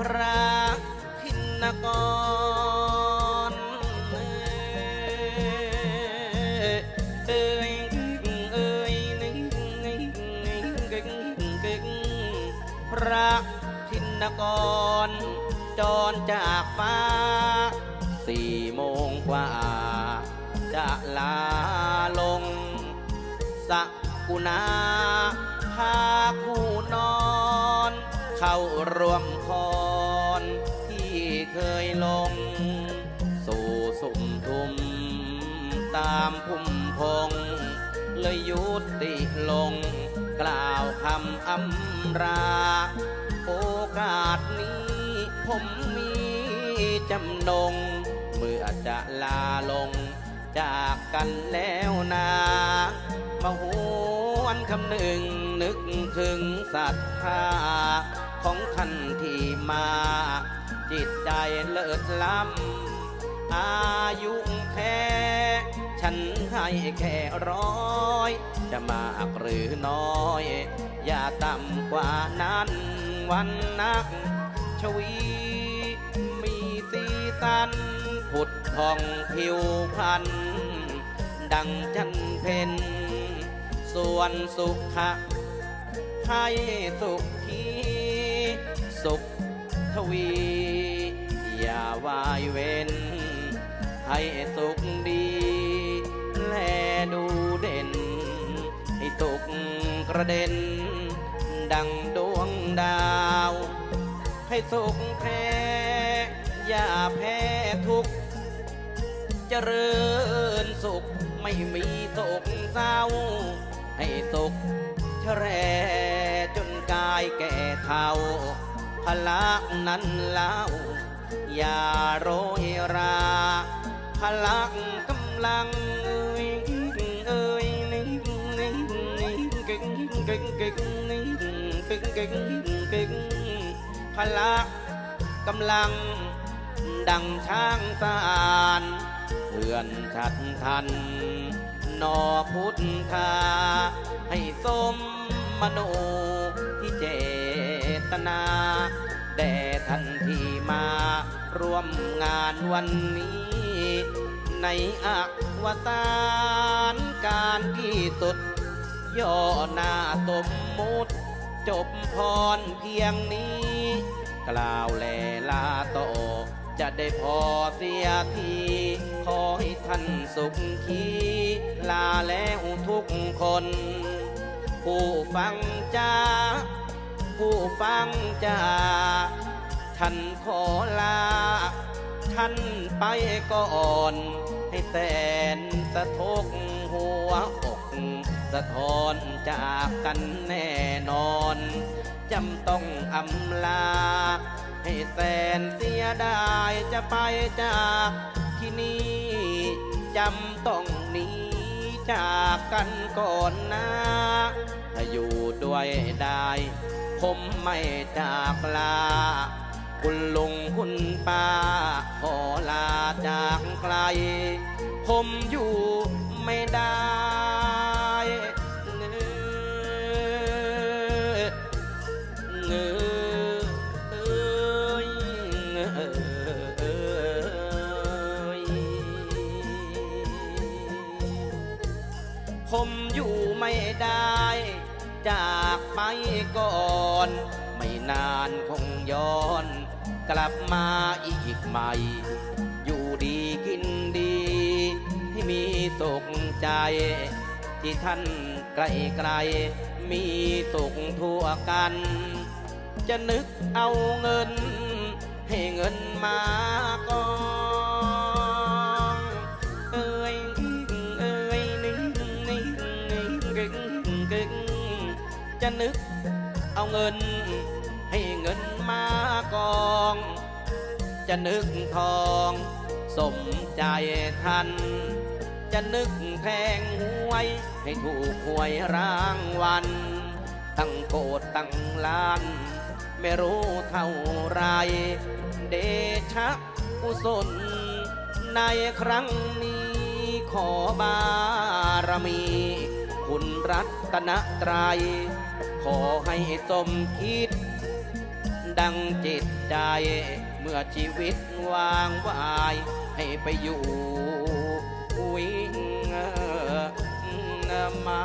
พระทินกรเอ้ยเอ้ยนึงกึ่งกึ่งพระทินกรจรจากฟ้าสี่โมงกว่า จะลาลงสักกุณาพาคู่นอน เข้าร่วมคอนที่เคยลง สู่สุมทุม ตามพุ่มพง เลยยุติลง กล่าวคำอำรา โอกาสนี้ผมมีจำนง เมื่อจะลาลง จากกันแล้วนามาหวนคำหนึ่งนึกถึงศรัทธา ของท่านที่มา จิตใจเลิศล้ำอายุแค่ฉันให้แค่ร้อย จะมากหรือน้อย อย่าต่ำกว่านั้นวันนักชวี มีสีสันผุดทองผิวพันดังจันเพนส่วนสุขะให้สุขที สุขทวี อย่าวายเว้น ให้สุขดี แลดูเด่น ให้สุขกระเด็น ดังดวงดาว ให้สุขแท้ อย่าแพ้ทุกข์เจริญสุขไม่มีโศกเศร้า ให้สุขแชแรจนกายแก่เท่า ละนั้นเล่าอย่าโรยราพลังกำลังเอ้ยเอ้ยนิ่งนิ่งนิ่งกึ่งกึ่งกึ่งนิ่งกึ่งกึ่งกึ่งพละกำลัง ดังช้างสารเพื่อนชัดทันนอพุทธาให้สมมโนที่เจ ตนาแด่ท่านที่มาร่วมงานวันนี้ ในอวสานการที่สุด ย่อหน้าสมมุติจบพรเพียงนี้ กล่าวแลลาโตอจะได้พอเสียที ขอให้ท่านสุขขีลาแล้วทุกคน ผู้ฟังจ้า ผู้ฟังจ้าท่านขอลา ท่านไปก่อน ให้แสนสะทกหัวอกสะท้อนจากกันแน่นอนจำต้องอำลา ให้แสนเสียดายจะไปจากที่นี่จำต้องหนีจากกันก่อนนะ ถ้าอยู่ด้วยได้ ผมไม่จากลา คุณลุงคุณป้า ขอลาจากไกล ผมอยู่ไม่ได้เงอเงอเอ้ยเงอเอ้ยผมอยู่ไม่ได้ จากไปก่อน ไม่นานคงย้อน กลับมาอีกใหม่ อยู่ดีกินดี ให้มีสุขใจ ที่ท่านไกลไกลมีสุขทั่วกัน จะนึกเอาเงิน ให้เงินมาก่อน นึก เอาเงิน ให้เงินมากอง จะนึกทอง สมใจท่านจะนึกแทงหวย ให้ถูกหวยรางวัล ตั้งโกดตั้งล้าน ไม่รู้เท่าไร เดชะกุศล ในครั้งนี้ขอบารมี คุณรัตนตรัย ขอให้สมคิด ดังจิตใจ เมื่อชีวิตวางวาย ให้ไปอยู่วิ่งมา